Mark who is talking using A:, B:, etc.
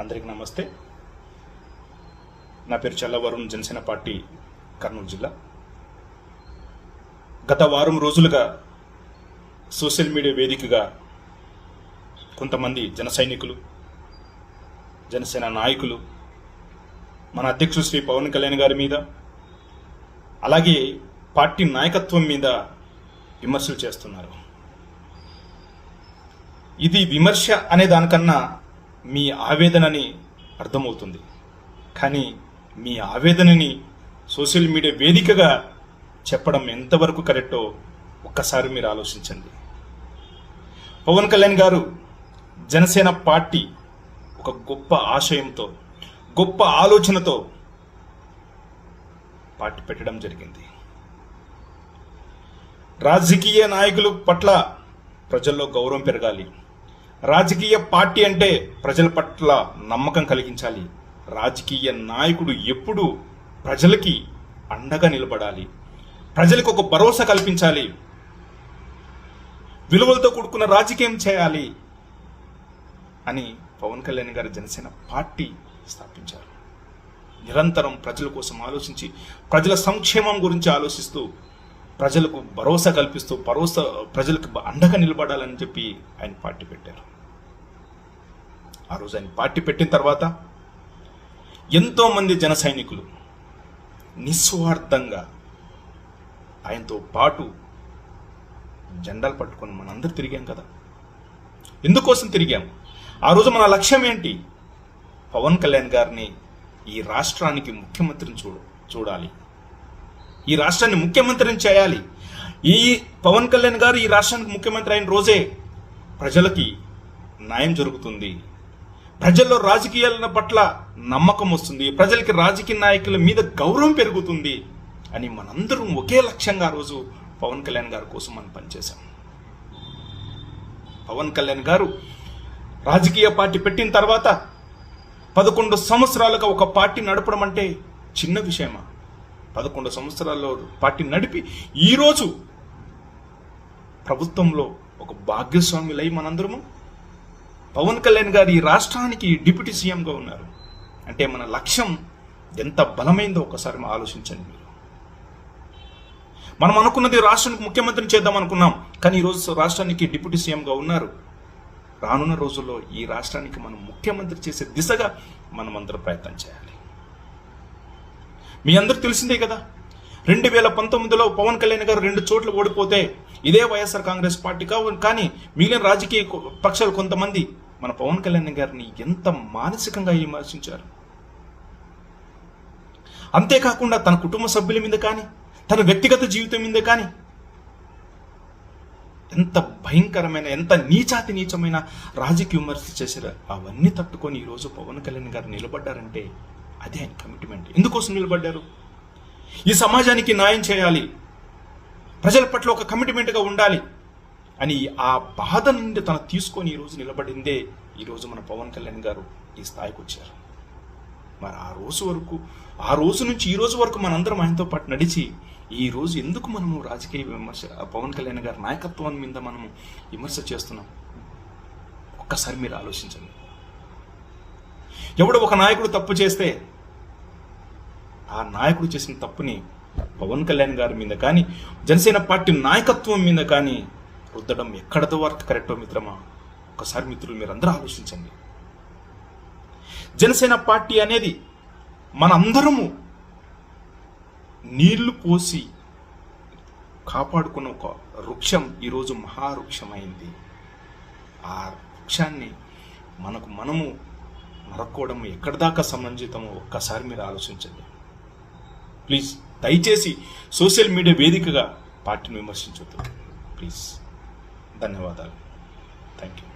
A: అందరికీ నమస్తే. నా పేరు చల్లవరుణ్ జనసేన పార్టీ కర్నూలు జిల్లా. గత వారం రోజులుగా సోషల్ మీడియా వేదికగా కొంతమంది జన సైనికులు జనసేన నాయకులు మన అధ్యక్షుడు శ్రీ పవన్ కళ్యాణ్ గారి మీద అలాగే పార్టీ నాయకత్వం మీద విమర్శలు చేస్తున్నారు. ఇది విమర్శ అనే దానికన్నా మీ ఆవేదనని అర్థమవుతుంది. కానీ మీ ఆవేదనని సోషల్ మీడియా వేదికగా చెప్పడం ఎంతవరకు కరెక్టో ఒక్కసారి మీరు ఆలోచించండి. పవన్ కళ్యాణ్ గారు జనసేన పార్టీ ఒక గొప్ప ఆశయంతో గొప్ప ఆలోచనతో పార్టీ పెట్టడం జరిగింది. రాజకీయ నాయకులు పట్ల ప్రజల్లో గౌరవం పెరగాలి. రాజకీయ పార్టీ అంటే ప్రజల పట్ల నమ్మకం కలిగించాలి. రాజకీయ నాయకుడు ఎప్పుడు ప్రజలకి అండగా నిలబడాలి. ప్రజలకు ఒక భరోసా కల్పించాలి. విలువలతో కూడుకున్న రాజకీయం చేయాలి అని పవన్ కళ్యాణ్ గారు జనసేన పార్టీ స్థాపించారు. నిరంతరం ప్రజల కోసం ఆలోచించి ప్రజల సంక్షేమం గురించి ఆలోచిస్తూ ప్రజలకు భరోసా కల్పిస్తూ భరోసా ప్రజలకు అండగా నిలబడాలని చెప్పి ఆయన పార్టీ పెట్టారు. ఆ రోజు ఆయన పార్టీ పెట్టిన తర్వాత ఎంతోమంది జన సైనికులు నిస్వార్థంగా ఆయనతో పాటు జెండాలు పట్టుకొని మనందరూ తిరిగాం కదా. ఎందుకోసం తిరిగాం? ఆ రోజు మన లక్ష్యం ఏంటి? పవన్ కళ్యాణ్ గారిని ఈ రాష్ట్రానికి ముఖ్యమంత్రిని చూడ చూడాలి. ఈ రాష్ట్రాన్ని ముఖ్యమంత్రిని చేయాలి. ఈ పవన్ కళ్యాణ్ గారు ఈ రాష్ట్రానికి ముఖ్యమంత్రి అయిన రోజే ప్రజలకి న్యాయం జరుగుతుంది. ప్రజల్లో రాజకీయాల పట్ల నమ్మకం వస్తుంది. ప్రజలకి రాజకీయ నాయకుల మీద గౌరవం పెరుగుతుంది అని మనందరం ఒకే లక్ష్యంగా రోజు పవన్ కళ్యాణ్ గారి కోసం మనం పనిచేశాం. పవన్ కళ్యాణ్ గారు రాజకీయ పార్టీ పెట్టిన తర్వాత పదకొండు సంవత్సరాలుగా ఒక పార్టీ నడపడం అంటే చిన్న విషయమా? పదకొండు సంవత్సరాల్లో పార్టీ నడిపి ఈరోజు ప్రభుత్వంలో ఒక భాగ్యస్వాములై మనందరము పవన్ కళ్యాణ్ గారు ఈ రాష్ట్రానికి డిప్యూటీ సీఎంగా ఉన్నారు. అంటే మన లక్ష్యం ఎంత బలమైందో ఒకసారి ఆలోచించండి మీరు. మనం అనుకున్నది రాష్ట్రానికి ముఖ్యమంత్రిని చేద్దాం అనుకున్నాం కానీ ఈరోజు రాష్ట్రానికి డిప్యూటీ సీఎంగా ఉన్నారు. రానున్న రోజుల్లో ఈ రాష్ట్రానికి మనం ముఖ్యమంత్రి చేసే దిశగా మనం అందరూ ప్రయత్నం చేయాలి. మీ అందరూ తెలిసిందే కదా? రెండు వేల పంతొమ్మిదిలో పవన్ కళ్యాణ్ గారు రెండు చోట్ల ఓడిపోతే ఇదే వైఎస్ఆర్ కాంగ్రెస్ పార్టీ కావు కానీ మిగిలిన రాజకీయ పక్షాలు కొంతమంది మన పవన్ కళ్యాణ్ గారిని ఎంత మానసికంగా విమర్శించారు? అంతేకాకుండా తన కుటుంబ సభ్యుల మీద కానీ తన వ్యక్తిగత జీవితం మీద కానీ ఎంత భయంకరమైన ఎంత నీచాతి నీచమైన రాజకీయ విమర్శ చేశారు. అవన్నీ తట్టుకొని ఈరోజు పవన్ కళ్యాణ్ గారు నిలబడ్డారంటే అదే ఆయన కమిట్మెంట్ ఎందుకోసం నిలబడ్డారు? ఈ సమాజానికి న్యాయం చేయాలి. ప్రజల పట్ల ఒక కమిట్మెంట్గా ఉండాలి. అని ఆ బాధ నుండి తను తీసుకొని ఈరోజు నిలబడిందే ఈరోజు మన పవన్ కళ్యాణ్ గారు ఈ స్థాయికి వచ్చారు. మరి ఆ రోజు వరకు ఆ రోజు నుంచి ఈ రోజు వరకు మనందరం ఆయనతో పాటు నడిచి ఈ రోజు ఎందుకు మనము రాజకీయ విమర్శ పవన్ కళ్యాణ్ గారి నాయకత్వం మీద మనము విమర్శ చేస్తున్నాం? ఒక్కసారి మీరు ఆలోచించండి. ఎవడు ఒక నాయకుడు తప్పు చేస్తే ఆ నాయకుడు చేసిన తప్పుని పవన్ కళ్యాణ్ గారి మీద కానీ జనసేన పార్టీ నాయకత్వం మీద కానీ రుద్దడం ఎక్కడదో వరకు కరెక్టో మిత్రమా? ఒకసారి మిత్రులు మీరందరూ ఆలోచించండి. జనసేన పార్టీ అనేది మనందరము నీళ్ళు పోసి కాపాడుకున్న ఒక వృక్షం ఈరోజు మహావృక్షమైంది. ఆ వృక్షాన్ని మనకు మనము నరక్కోవడం ఎక్కడి దాకా సమంజితమో ఒక్కసారి మీరు ఆలోచించండి. ప్లీజ్ దయచేసి సోషల్ మీడియా వేదికగా పార్టీని విమర్శించొద్దు. ప్లీజ్. धन्यवाद थैंक यू